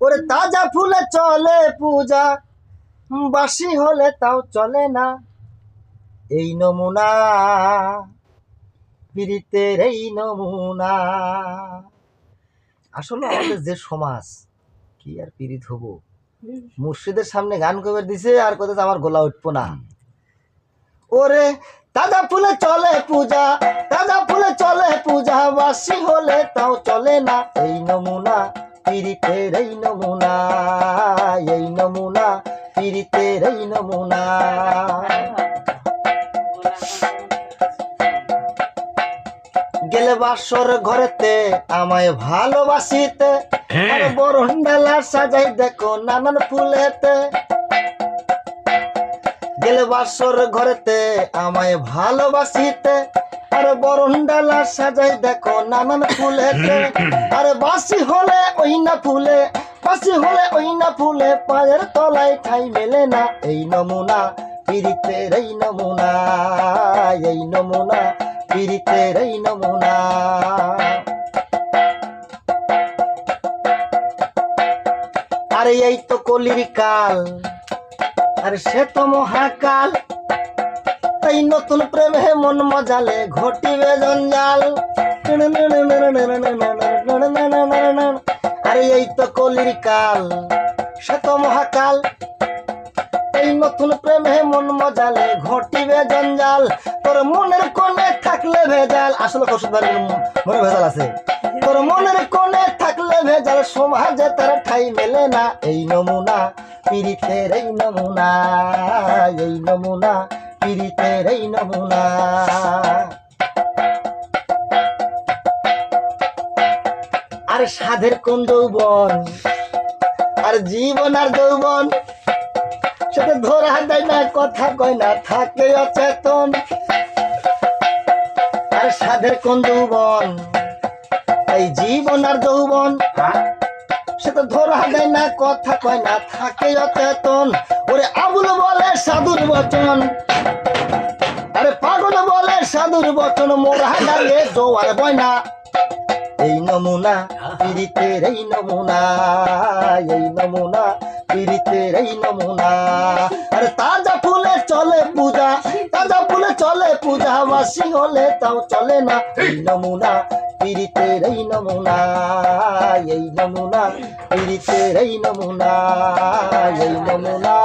ওরে তাজা ফুলে চলে পূজা বাসি হলে তাও চলে না। এই নমুনা, পীড়িতের এই নমুনা। আসলে আমাদের যে সমাজ, কি আর পীড়িত হব? মুর্শিদের সামনে গান কবে দিছে, আর কোথাও আমার গোলা উঠবো না। ওরে তাজা ফুলে চলে পূজা, তাজা ফুলে চলে পূজা বাসি হলে তাও চলে না। এই নমুনা পীড়িতের এই নমুনা এই নমুনা পীড়িতের এই নমুনা। গেলে বাসর ঘরেতে আমায় ভালোবাসিতে। বরণ ডালা সাজাই দেখো নানান ফুলেতে। গেলে বাসর ঘরেতে আমায় ভালোবাসিতে। আর বরণ ডালা সাজাই দেখো নানান ফুলেতে। আরে বাসি হলে ওই ফুলে বাসি হলে ওই ফুলে, পায়ের তলায় ঠাই মেলে না। এই নমুনা, পীড়িতের এই নমুনা এই নমুনা, পীড়িতের এই নমুনা। আরে এই তো কলির কাল, আরে সে তো মহাকাল। এই নতুন প্রেমে মন মজালে ঘটিবে জঞ্জাল। আরে এই তো কলির কাল, সে তো মহাকাল। এই নতুন প্রেমে মন মজালে ঘটিবে জঞ্জাল, তোর মনের কোণে থাকলে ভেজাল। আসলে কৌশল মনে ভেজাল আছে। তোর মনের কোণে থাকলে ভেজাল, সমাজে তার ঠাই মেলে না। এই নমুনা, পীড়িতের এই নমুনা এই নমুনা, পীড়িতের এই নমুনা। আর সাধের কোন যৌবন? আর জীবন আর যৌবন? সেটা ধরা দেয় না কথা কয় না থাকে অচেতন। আর সাধের কোন যৌবন? এই জীবন আর যৌবন। সে তো ধরা দেয় না কথা কয় না থাকে অচেতন। ওরে আবুল বলে সাধুর বচন। আরে পাগল বলে সাধুর বচন মোরা ডালে জোয়ার বয়না এই নমুনা পীড়িতের এই নমুনা এই নমুনা পীড়িতের এই নমুনা আরে তাজা ফুলে চলে পূজা তাজা ফুলে চলে পূজা বাসি হলে তাও চলে না। এই। নমুনা পীড়িতের এই নমুনা এই নমুনা পীড়িতের এই নমুনা এই নমুনা।